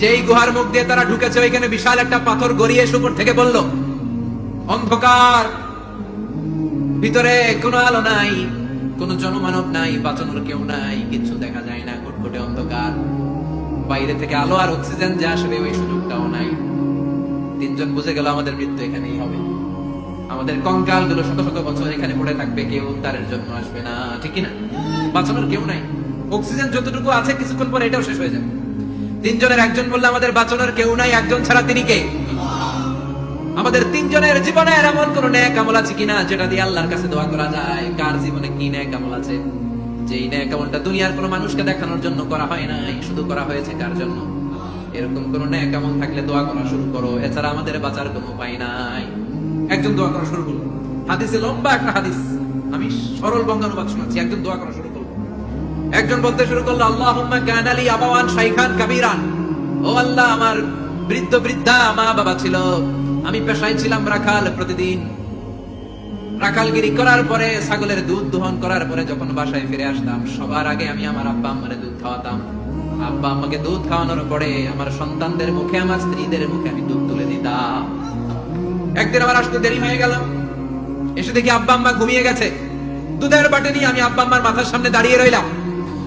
যেই গুহার মুখ দিয়ে তারা ঢুকেছে, ওইখানে বিশাল একটা পাথর গড়িয়ে উপর থেকে বলল, অন্ধকার, ভিতরে কোনো আলো নাই, কোনো জনমানব নাই, বাঁচানোর কেউ নাই, কিছু দেখা যায় না, ঘটঘটে অন্ধকার। বাইরে থেকে আলো আর অক্সিজেন যে আসবে, ওই সুযোগটাও নাই। তিনজন বুঝে গেল আমাদের মৃত্যু এখানেই হবে। আমাদের কঙ্কালগুলো শত শত বছর এখানে পড়ে থাকবে, কেউ উদ্ধারের জন্য আসবে না ঠিক না? বাঁচানোর কেউ নাই। অক্সিজেন যতটুকু আছে কিছুক্ষণ পরে এটাও শেষ হয়ে যাবে। তিনজনের একজন বললে আমাদের বাঁচানোর কেউ নাই, একজন ছাড়া তিনি কে? আমাদের তিনজনের জীবনের এমন কোন ন্যাক আমল আছে কিনা যেটা দিয়ে আল্লাহর কাছে দোয়া করা যায়? কার জীবনে কি ন্যাক আমল আছে? যেই ন্যাক আমলটা দুনিয়ার কোনো মানুষকে দেখানোর জন্য করা হয় নাই, শুধু করা হয়েছে কার জন্য? এরকম কোন ন্যাক আমল থাকলে দোয়া করা শুরু করো, এছাড়া আমাদের বাঁচার কোনো উপায় নাই। একজন দোয়া করা শুরু করল। হাদিসে লম্বা একটা হাদিস। আমি সরল বঙ্গানুবাদ শোনাচ্ছি, একজন দোয়া করা শুরু একজন বলতে শুরু করল, আল্লাহুম্মা কান আলী আবাওয়ান শাইখান কাবীরান। ও আল্লাহ, আমার বৃদ্ধ বৃদ্ধা, মা বাবা ছিল। আমি পেশায় ছিলাম রাখাল প্রতিদিন। রাখালগিরি করার পরে, ছাগলের দুধ দোহন করার পরে যখন বাসায় ফিরে আসতাম, সবার আগে আমি আমার আব্বা আম্মারে দুধ খাওয়াতাম। আব্বা আম্মাকে দুধ খাওয়ানোর পরে আমার সন্তানদের মুখে, আমার স্ত্রীদের মুখে আমি দুধ তুলে দিতাম। একদিন আমার আসতে দেরি হয়ে গেল। এসে দেখি আব্বা আম্মা ঘুমিয়ে গেছে। দুধের বাটে নিয়ে আমি আব্বা আম্মার মাথার সামনে দাঁড়িয়ে রইলাম।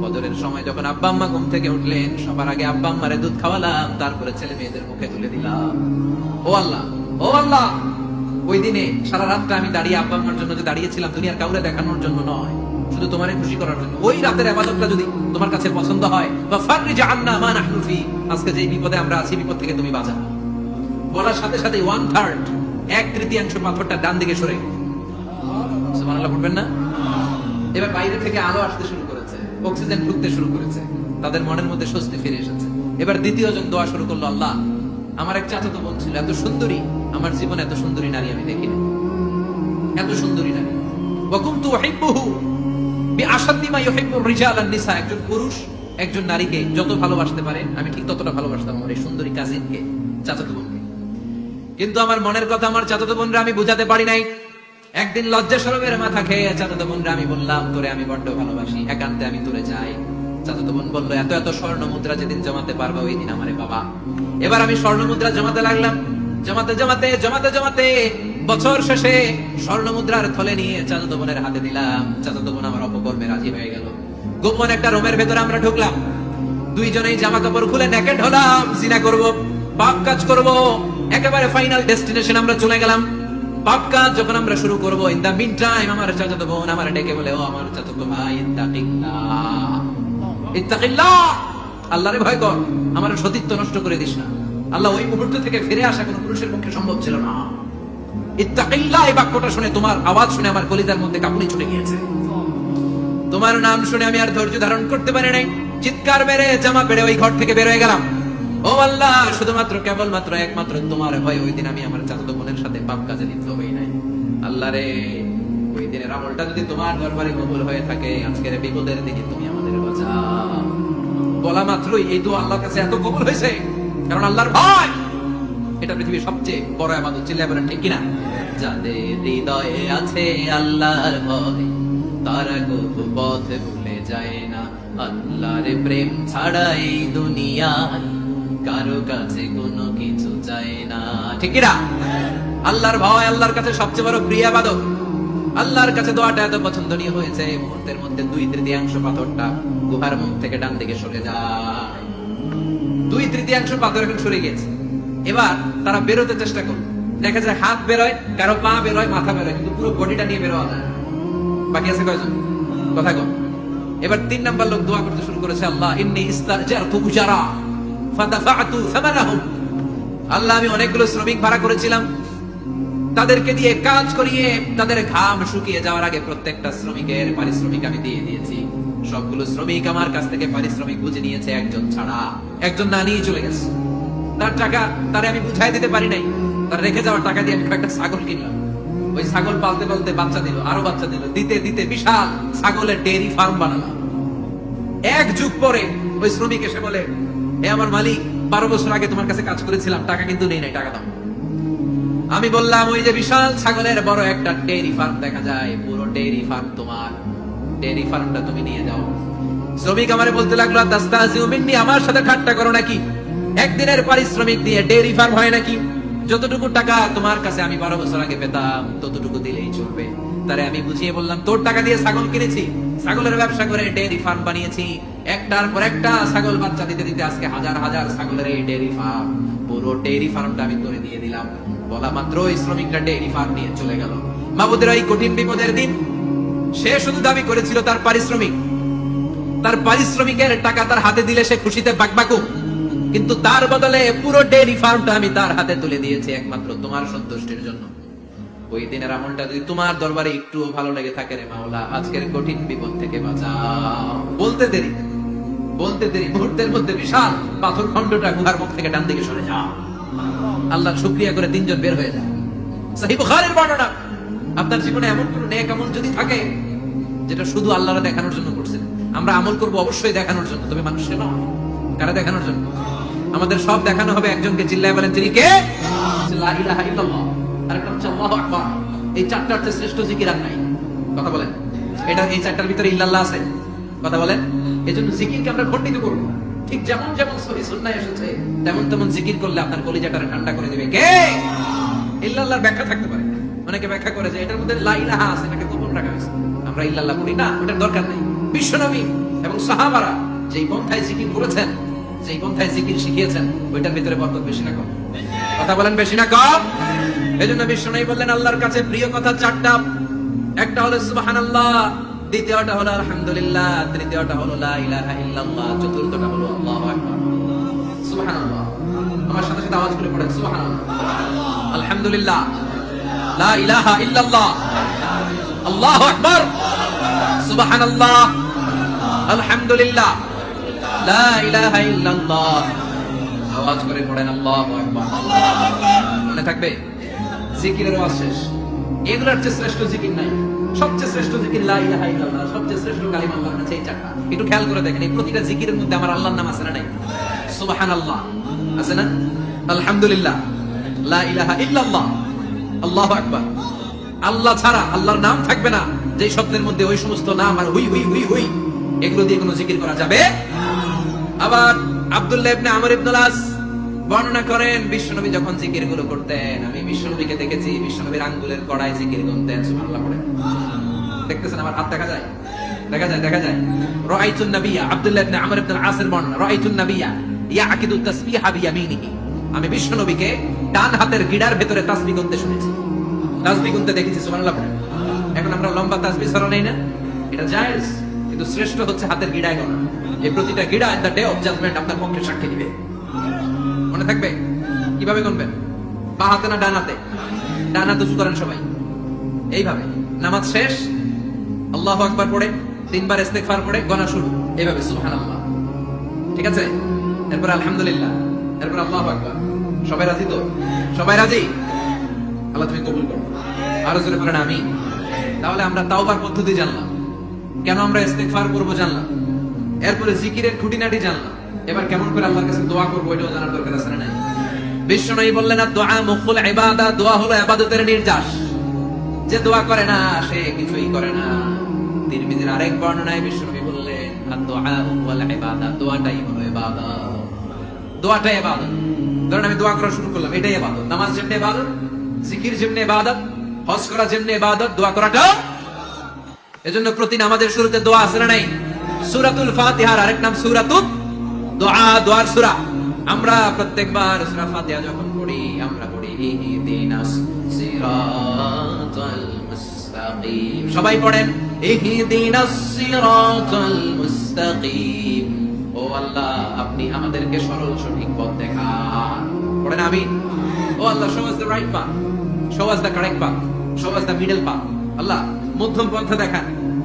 ফজরের সময় যখন আব্বা আম্মা ঘুম থেকে উঠলেন, সবার আগে আব্বা আম্মারে দুধ খাওয়ালাম, তারপরে ছেলে মেয়েদের মুখে তুলে দিলাম। ও আল্লাহ ও আল্লাহ! ওই দিনে সারা রাতটা আমি দাঁড়িয়ে আব্বা আম্মার জন্য যে দাঁড়িয়েছিলাম, দুনিয়ার কাউরে দেখানোর জন্য নয়, শুধু তোমারে খুশি করার জন্য। ওই রাতের আবাদতটা যদি তোমার কাছে পছন্দ হয় বা ফাররিজ আন্না মা নাহনু ফি, আজকে যে বিপদে আমরা আছি, বিপদ থেকে তুমি বাঁচাও। বলার সাথে সাথে ওয়ান থার্ড এক তৃতীয়াংশ পাথরটা ডান দিকে সরে। সুবহানাল্লাহ, পড়বেন না? এবার বাইরে থেকে আলো আসতে শুরু অক্সিজেন ঢুকতে শুরু করেছে। তাদের মনের মধ্যে স্বস্তি ফিরে এসেছে। এবার দ্বিতীয় জন দোয়া শুরু করল, আল্লাহ, আমার এক চাচাতো বোন ছিল, এত সুন্দরী। আমার জীবনে এত সুন্দরী নারী আমি দেখিনি এত সুন্দরী নারী। ওয়াকুনতু উহিব্বুহু বিআশাদ্দি মা ইউহিব্বুর রিজাল নিসা একজন পুরুষ, একজন নারীকে যত ভালোবাসতে পারে, আমি ঠিক ততটা ভালোবাসতাম আমার এই সুন্দরী কাজিনকে চাচাতো বোনকে। কিন্তু আমার মনের কথা আমার চাচাতো বোনরা আমি বুঝাতে পারি নাই। একদিন লজ্জা সরবের মাথা খেয়ে চাচাতো বোনরা আমি বললাম, তোরে আমি বড্ড ভালোবাসি, একান্তে আমি তোরে চাই চাচাতো বোন বলল, এত এত স্বর্ণ মুদ্রা যেদিন জমাতে পারব ওই দিন আমারে বাবা। এবার আমি স্বর্ণ মুদ্রা জমাতে লাগলাম। জমাতে জমাতে জমাতে জমাতে বছর শেষে স্বর্ণ মুদ্রার থলে নিয়ে চাচাতো বোনের হাতে দিলাম। চাচাতো বোন আমার অপকর্মে রাজি হয়ে গেল। গোপন একটা রুমের ভেতরে আমরা ঢুকলাম। দুইজনেই জামা কাপড় খুলে নেকেট হলাম, জিনা করব পাপ কাজ করব, একেবারে ফাইনাল ডেস্টিনেশন আমরা চলে গেলাম। পাপ কাজ যখন আমরা শুরু করব ইন দা মিন টাইম আমার চাচাতো বোন আমার ডেকে বলে, ও আমার চাচাতো ভাই ইত্তাকিল্লাহ ইত্তাকিল্লাহ। আল্লাহরে ভয় কর, আমার সতীত্ব নষ্ট করে দিস না। আল্লাহ ওই মুহূর্ত থেকে ফিরে আসা কোনো পুরুষের পক্ষে সম্ভব ছিল না। ইত্তাকিল্লাহ, এই বাক্যটা শুনে তোমার আওয়াজ শুনে আমার কলিতার মধ্যে কাপুনি ছুটে গিয়েছে। তোমার নাম শুনে আমি আর ধৈর্য ধারণ করতে পারি নাই। চিৎকার মেরে জামা পেড়ে ওই ঘর থেকে বের হয়ে গেলাম। ও আল্লাহ, শুধুমাত্র কেবলমাত্র একমাত্র তোমার ভয়, ওই দিন আমি আমার চাচাতো সাথে পাপ কাজে লিপ্ত হই নাই। আল্লাহ রে ওই দিনের আমলটা যদি তোমার দরবারে কবুল হয়ে থাকে, আজকের বিপদের দিনে তুমি আমাদের বাঁচাও। বলা মাত্রই এই দোয়া আল্লাহর কাছে এত কবুল হয়েছে, কারণ আল্লাহর ভয়। এটা পৃথিবীর সবচেয়ে বড় আমাদের চিল্লায় বলেন, ঠিক কিনা? যাদের হৃদয়ে আছে আল্লাহর ভয়, তারা কবু পথ ভুলে যায় না। আল্লাহর প্রেম ছাড়া এই দুনিয়ায় কারও কাছে কোনো কিছু চায় না। ঠিক কিনা? আল্লাহর ভয় আল্লাহর কাছে সবচেয়ে বড় প্রিয় বাদক আল্লাহর কাছে দোয়াটা এত পছন্দনীয় হয়েছে মুহূর্তের মধ্যে দুই তৃতীয়াংশ পাথরটা গুহার মুখ থেকে ডান দিকে সরে যায়। দুই তৃতীয়াংশ পাথর এখন সরে গেছে এবার তারা বেরোতে চেষ্টা করল। দেখা যায় হাত বেরোয়, কারও পা বেরোয়, মাথা বেরোয়, কিন্তু পুরো বডিটা নিয়ে বেরোয়া যায়। বাকি আছে কয়জন? কথা কন এবার তিন নাম্বার লোক দোয়া করতে শুরু করেছে, আল্লাহ, ইন্নি ইস্তাজারতু উজারা ফাদাফাতু সামানাহুম আল্লাহ, আমি অনেকগুলো শ্রমিক ভাড়া করেছিলাম। তাদেরকে দিয়ে কাজ করিয়ে তাদের ঘাম শুকিয়ে যাওয়ার আগে প্রত্যেকটা শ্রমিকের পারিশ্রমিক আমি দিয়ে দিয়েছি। সবগুলো শ্রমিক আমার কাছ থেকে পারিশ্রমিক বুঝে নিয়েছে, একজন ছাড়া। একজন না নিয়ে চলে গেছে। তার টাকা, তারে আমি বুঝাই দিতে পারি নাই। তার রেখে যাওয়ার টাকা দিয়ে আমি একটা ছাগল কিনলাম। ওই ছাগল পালতে পালতে বাচ্চা দিল, আরও বাচ্চা দিল, দিতে দিতে বিশাল ছাগলের ডেয়ারি ফার্ম বানালাম। এক যুগ পরে ওই শ্রমিক এসে বলে হে আমার মালিক, বারো বছর আগে তোমার কাছে কাজ করেছিলাম, টাকা কিন্তু নেই নাই, টাকা দাও। আমি বললাম, ওই যে বিশাল ছাগলের বড় একটা ডেয়ারি ফার্ম দেখা যায়, পুরো ডেয়ারি ফার্ম তোমার। ডেয়ারি ফার্মটা তুমি নিয়ে যাও। শ্রমিক আমারে বলতে লাগল তাস্তাজিউ মিন্নি আমার সাথে ঠাট্টা করো নাকি? একদিনের পারিশ্রমিক দিয়ে ডেয়ারি ফার্ম হয় নাকি? যতটুকু টাকা তোমার কাছে আমি বারো বছর আগে পেতাম, ততটুকু দিলেই চলবে। তারে আমি বুঝিয়ে বললাম, তোর টাকা দিয়ে ছাগল কিনেছি, ছাগলের ব্যবসা করে ডেয়ারি ফার্ম বানিয়েছি। একটার পর একটা ছাগল বাচ্চা দিতে দিতে আজকে হাজার হাজার ছাগলের এই ডেয়ারি ফার্ম, পুরো ডেয়ারি ফার্মটা আমি করে দিয়ে দিলাম। বলা মাত্র ওই শ্রমিকটা ডেয়ারি ফার্ম নিয়ে চলে গেল। মাবুদের এই কঠিন বিপদের দিন, সে শুধু দাবি করেছিল তার পারিশ্রমিক। তার পারিশ্রমিকের টাকা তার হাতে দিলে সে খুশিতে বাকবাকুক কিন্তু তার বদলে পুরো ডেয়ারি ফার্মটা আমি তার হাতে তুলে দিয়েছি একমাত্র তোমার সন্তুষ্টির জন্য। ওই দিনের আমলটা যদি তোমার দরবারে একটু ভালো লেগে থাকে রে মাওলা, আজকের কঠিন বিপদ থেকে বাঁচাও। বলতে দেরি বলতে দেরি, মুহূর্তের মধ্যে বিশাল পাথর খণ্ডটা গুহার মুখ থেকে ডান দিকে সরে যাও। আল্লাহ শুক্রিয়া করে তিনজন বের হয়ে যায়। সহিহ বুখারীর বর্ণনা, আপনার জীবনে এমন কোন নেক আমল যদি থাকে, যেটা শুধু আল্লাহর দেখানোর জন্য করছেন? আমরা আমল করব অবশ্যই দেখানোর জন্য, তবে মানুষকে নয়। কারা দেখানোর জন্য? আমাদের সব দেখানো হবে একজনকে চিল্লায় বলেন তিনি কে? এই চারটার চেয়ে শ্রেষ্ঠ জিকির আর নাই। কথা বলেন। এটা এই চারটার ভিতরে ইল্লাল্লাহ আছে। কথা বলেন। এজন্য জিকিরকে আমরা খণ্ডিত করব ঠিক যেমন যেমন সহি সুন্নাহ এসেছে, তেমন তেমন জিকির করলে আপনার কলিজাটারে ঠান্ডা করে দিবে। কে? ইল্লাল্লাহর ব্যাখ্যা থাকতে পারে। অনেকে ব্যাখ্যা করে যে এটার মধ্যে লা ইলাহা আছে, এটাকে গোপন রাখা হয়েছে। আমরা ইল্লাল্লাহ করি না, ওটার দরকার নেই। বিশ্বনবী এবং সাহাবারা যেই পন্থায় জিকির করেছেন, যেই পন্থায় জিকির শিখিয়েছেন, ওইটার ভিতরে বরকত বেশি না কম। কথা বলেন বেশি না কম? এজন্য বিশ্বনবী বললেন, আল্লাহর কাছে প্রিয় কথা চারটা। একটা হলো সুবহানাল্লাহ দ্বিতীয়টা হলো আলহামদুলিল্লাহ, তৃতীয়টা হলো লা ইলাহা ইল্লাল্লাহ, চতুর্থটা হলো আল্লাহু আকবার। সুবহানাল্লাহ। আমার সাথে সাথে আওয়াজ করে পড়েন, সুবহানাল্লাহ। আলহামদুলিল্লাহ। লা ইলাহা ইল্লাল্লাহ। আল্লাহু আকবার। সুবহানাল্লাহ। আলহামদুলিল্লাহ। লা ইলাহা ইল্লাল্লাহ। আওয়াজ করে পড়েন, আল্লাহু আকবার। মনে থাকবে? জিকিরের আওয়াজ শেষ। এগুলোর চেয়ে শ্রেষ্ঠ জিকির নাই। সবচেয়ে শ্রেষ্ঠ জিকির সবচেয়ে শ্রেষ্ঠ এই চারটা। একটু খেয়াল করে দেখেন, এই প্রতিটা মধ্যে আমার আল্লাহর নাম আছে না নাই? আছে না? আলহামদুলিল্লাহ। লা ইলাহা ইল্লাল্লাহ। আল্লাহু আকবার। আল্লাহ ছাড়া আল্লাহর নাম থাকবে না। যে শব্দের মধ্যে ওই সমস্ত নাম আর হুই হুই হুই হুই, এগুলো দিয়ে কোনো জিকির করা যাবে আবার আব্দুল্লাহ ইবনে আমর আস বর্ণনা করেন, বিশ্বনবী যখন জিকিরগুলো করতেন, আমি বিশ্বনবীকে দেখেছি, বিশ্বনবীর আঙ্গুলের কড়ায় জিকির গুনতেন, সুবহানাল্লাহ পড়ে দেখতেছেন আমার হাত দেখা যায়? দেখা যায় দেখা যায়। রাআইতুন নাবিয়্যা আব্দুল্লাহ ইবনে আমর ইবনে আসের বর্ণনা, রাআইতুন নাবিয়্যা ইয়াকিদু তাসবিহা বিয়ামিনিহি। আমি বিশ্বনবীকে ডান হাতের গিড়ার ভেতরে তাসবিহ গুনতে শুনেছি। তাসবিহ গুনতে দেখেছি, সুবহানাল্লাহ পড়ে এখন আমরা লম্বা তাসবিহ ছড়া নেই না। এটা জায়েজ, কিন্তু শ্রেষ্ঠ হচ্ছে হাতের গিড়ায় গোনা এই প্রতিটা গিড়া দ্য ডে অফ জাজমেন্ট আপনার পক্ষে সাক্ষী দিবে। থাকবে? কীভাবে গুনবেন? বা হাতে না ডান হাতে? ডান হাতে উঁচু করেন সবাই। এইভাবে। নামাজ শেষ। আল্লাহ আকবার পড়ে, তিনবার ইস্তেগফার পড়ে গনা শুরু। এইভাবে ঠিক আছে? এরপর আলহামদুলিল্লাহ। এরপর আল্লাহ আকবার। সবাই রাজি তো? সবাই রাজি? আল্লাহ তুমি কবুল করো। আরও জোরে পড়েন আমি তাহলে আমরা তাওবার পদ্ধতি জানলাম। কেন আমরা ইস্তেগফার করব জানলাম? এরপরে জিকিরের খুঁটিনাটি জানলাম। এবার কেমন করে আল্লাহর কাছে দোয়া করব এটাও জানার দরকার আছে না নাই? বললেন দোয়া মুখুল ইবাদা, দোয়া হলো ইবাদতের নির্যাস। যে দোয়া করে না, সে কিছুই করে না। তিরমিজির আরেক বর্ণনায় বললেন ইবাদা, দোয়াটাই হলো দোয়াটাই ইবাদত। আমি দোয়া করা শুরু করলাম, এটাই ইবাদত। নামাজ যেমনি ইবাদত, জিকির যেমনি ইবাদত, হজ করা যেমনি ইবাদত, দোয়া করাটা এজন্য প্রতি নামাজের শুরুতে দোয়া আছে না নাই? সূরাতুল ফাতিহার আরেক নাম সূরাতুত দোয়া, দোয়ার সুরা। আমরা প্রত্যেকবার সুরা ফাতিহা যখন পড়ি, আমরা পড়ি ইহদিনাস সিরাতাল মুস্তাকিম। সবাই পড়েন ইহদিনাস সিরাতাল মুস্তাকিম। ও আল্লাহ, আপনি আমাদেরকে সরল, সঠিক পথ দেখান। পড়েন আমি ও Allah show us the right path show us the correct path show us the middle path Allah, মধ্যম পথ দেখান,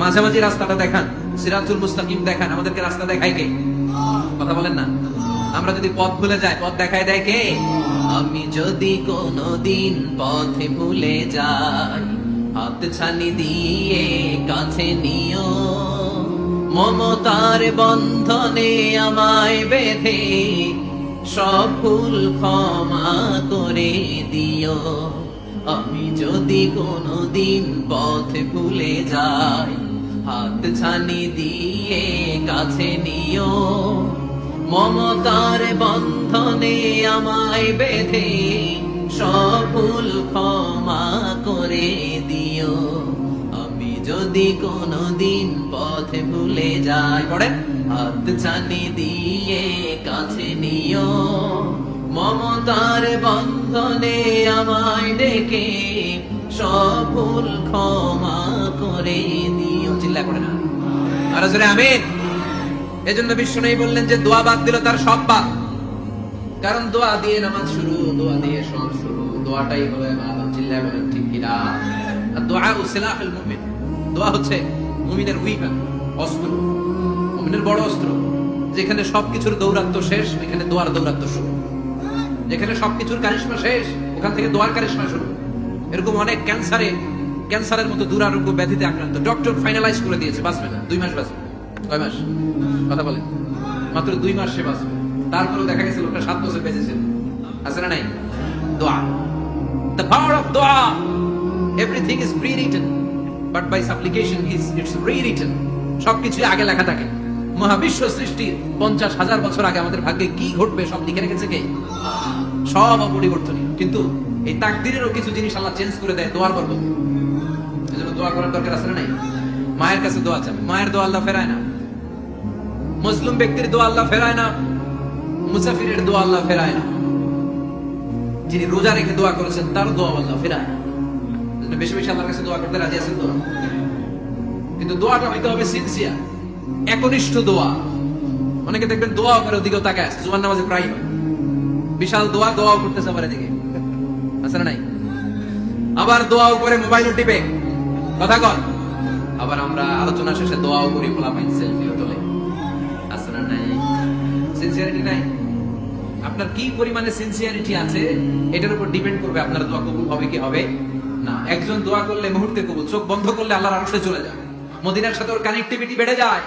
মাঝামাঝি রাস্তাটা দেখান, সিরাতুল মুস্তাকিম দেখান, আমাদেরকে রাস্তা দেখায় কে? কথা বলেন না? আমরা যদি পথ ভুলে যাই, পথ দেখায় দেয় কে? আমি যদি কোনদিন পথে ভুলে যাই, হাত ছানি দিয়ে কাছে নিও। মমতার বন্ধনে আমায় বেঁধে, সব ভুল ক্ষমা করে দিও। আমি যদি কোনদিন পথ ভুলে যাই, হাত ছানি দিয়ে কাছে নিও। মমতার বন্ধনে আমায় বেঁধে সব ভুল ক্ষমা করে দিও। আমি যদি কোনদিন পথে ভুলে যাই, পড়ে হাত ছানি দিয়ে কাছে নিও। মমতার বন্ধনে আমায় ডেকে সব ভুল ক্ষমা করে দিও। চিল্লা করে না। আর জোরে আমিন। এজন্য বিশ্ব নেই বললেন যে দোয়া বাদ দিল তার সব বাদ। কারণ দোয়া দিয়ে নামাজ শুরু, দোয়া দিয়ে সব শুরু। দোয়াটাই হলো ইবাদত, চিল্লায় বলেন, ঠিক কিনা আর দোয়া ও সিলাহুল মুমিন। দোয়া হচ্ছে মুমিনের উইপেন অস্ত্র। মুমিনের বড় অস্ত্র। যেখানে সবকিছুর দৌরাত্ম শেষ, ওইখানে দোয়ার দৌরাত্ম শুরু। যেখানে সবকিছুর কারিশমা শেষ, ওখান থেকে দোয়ার কারিশমা শুরু। এরকম অনেক ক্যান্সারে, ক্যান্সারের মতো দুরারোগ্য ব্যাধিতে আক্রান্ত। ডক্টর ফাইনালাইজ করে দিয়েছে, বাঁচবে না, দুই মাস বাঁচবে। কয় মাস? কথা বলেন। মাত্র দুই মাস সে বাঁচবে দেখা গেছে লোকটা সাত বছর আছে না নাই? দোয়া। দ্য পাওয়ার অফ দোয়া। Everything is pre written but by supplication is it's written সবকিছু আগে লেখা থাকে। মহাবিশ্ব সৃষ্টির পঞ্চাশ হাজার বছর আগে আমাদের ভাগ্যে কি ঘটবে, সব লিখে রেখেছে কে? সব অপরিবর্তনীয়। কিন্তু এই তাকদিরেরও কিছু জিনিস আল্লাহ চেঞ্জ করে দেয় দোয়ার বরকত এজন্য দোয়া করার দরকার আছে না নাই? মায়ের কাছে দোয়া চাবে মায়ের দোয়া আল্লাহ ফেরায় না। মুসলিম ব্যক্তির দোয়া আল্লাহ ফেরায় না, মুসাফিরের দোয়া আল্লাহ ফেরায় না। যিনি রোজা রেখে দোয়া করেছেন, তার দোয়া আল্লাহ ফেরায় না। বেশি বেশি আল্লাহর কাছে দোয়া করতে রাজি আছেন কিন্তু দোয়াটা হইতে হবে সিনসিয়ার একনিষ্ঠ দোয়া। অনেকে দেখবেন দোয়া করে ওদিকেও তাকায় আছে, জুমার নামাজে প্রায়। বিশাল দোয়া, দোয়াও করতেছে আবার এদিকে। আছে না নাই? আবার দোয়াও করে মোবাইল টিপে। কথা কর আবার আমরা আলোচনা শেষে দোয়াও করি ফোলা পাই সিনসিয়ারিটি নাই? আপনার কি পরিমাণে সিনসিয়ারিটি আছে, এটার উপর ডিপেন্ড করবে আপনার দোয়া কবুল হবে কি হবে না। একজন দোয়া করলে, মুহূর্তে কবুল, চোখ বন্ধ করলে আল্লাহর আরশে চলে যায়। মদিনার সাথে ওর কানেক্টিভিটি বেড়ে যায়।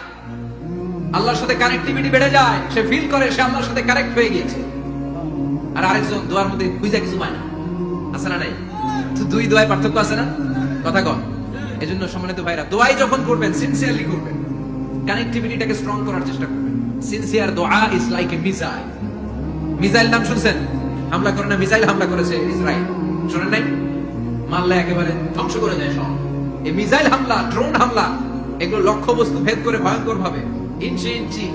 আল্লাহর সাথে কানেক্টিভিটি বেড়ে যায়। সে ফিল করে, সে আল্লাহর সাথে কানেক্ট হয়ে গিয়েছে। আর আরেকজন দোয়ার মধ্যে খুঁজে কিছু পায় না। আছে না নাই? দুই দোয়ায় পার্থক্য আছে না? কথা কন। এজন্য সম্মানিত ভাইরা, দোয়াই যখন করবেন সিনসিয়ারলি করবেন। কানেক্টিভিটিটাকে স্ট্রং করার চেষ্টা করবেন। সিনসিয়ার দোয়া is like a missile missile নাম শুনছেন? হামলা করে না মিসাইল হামলা করেছে ইসরায়েল। শুনেন নাই? মাল্লা একেবারে ধ্বংস করে দেয় সব। এই মিসাইল হামলা ড্রোন হামলা, এগুলো লক্ষ্য বস্তু ভেদ করে ভয়ঙ্কর ভাবে ইঞ্চি ইঞ্চি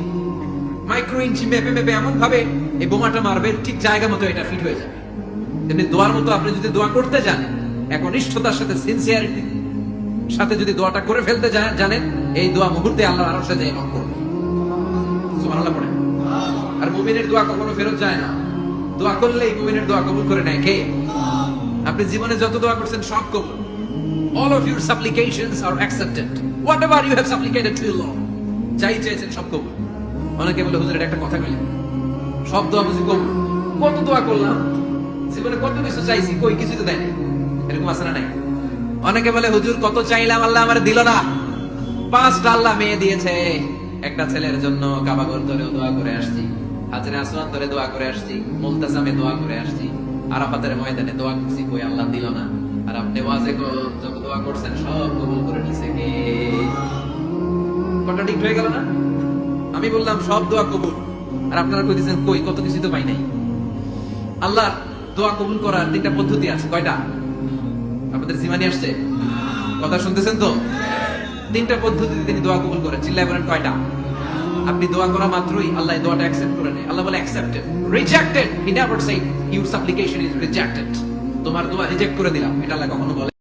মাইক্রো ইঞ্চি, মেপে মেপে এমন ভাবে এই বোমাটা মারবে, ঠিক জায়গা মতো এটা ফিট হয়ে যাবে। তেমনি দোয়ার মতো আপনি যদি দোয়া করতে জানেন একনিষ্ঠতার সাথে সিনসিয়ারিটি সাথে যদি দোয়াটা করে ফেলতে জানেন, এই দোয়া মুহূর্তে আল্লাহ আরও সাথে ইমাম করবে। সুবহানাল্লাহ পড়েন আর মুমিনের দোয়া কখনো ফেরত যায় না। দোয়া করলেই মুমিনের দোয়া কবুল করে নেয় কে? আপনি জীবনে যত দোয়া করছেন সব কবুল। All of your supplications are accepted. Whatever you have supplicated to Allah যাই চেয়েছেন সব কবুল। অনেকে বলে, হুজুর একটা কথা বলি সব দোয়া বুঝি কবুল। কত দোয়া করলাম? জীবনে কত কিছু চাইছি, কই কিছু তো দেয়নি। এরকম আছে না নাই? অনেকে বলে, হুজুর, কত চাইলাম, আল্লাহ আমার দিল না। পাঁচটা আল্লাহ মেয়ে দিয়েছে। একটা ছেলের জন্য কাবাগর ধরে দোয়া করে আসছি, হাজরে আসমান ধরে দোয়া করে আসছি মুলতাসামে দোয়া করে আসছি, আরাফাতের ময়দানে দোয়া করছি, কই আল্লাহ দিল না। আর আপনি ওয়াজে যত দোয়া করছেন সব কবুল করে নিছে কে? কন্ট্রাডিক্ট হয়ে গেল না? আমি বললাম, সব দোয়া কবুল। আর আপনারা কই দিয়েছেন কই, কত কিছু তো পাই নাই। আল্লাহ দোয়া কবুল করার তিনটা পদ্ধতি আছে, কয়টা? আপনাদের জিমানি আসছে? কথা শুনতেছেন তো? তিনটা পদ্ধতিতে তিনি দোয়া কবুল করেন। চিল্লাই বলেন কয়টা? আপনি দোয়া করা মাত্রই আল্লাহ দোয়াটা অ্যাকসেপ্ট করে নেয়। আল্লাহ বলে accepted rejected he never say your supplication is rejected তোমার দোয়া রিজেক্ট করে দিলাম। এটা আল্লাহ কখনো বলে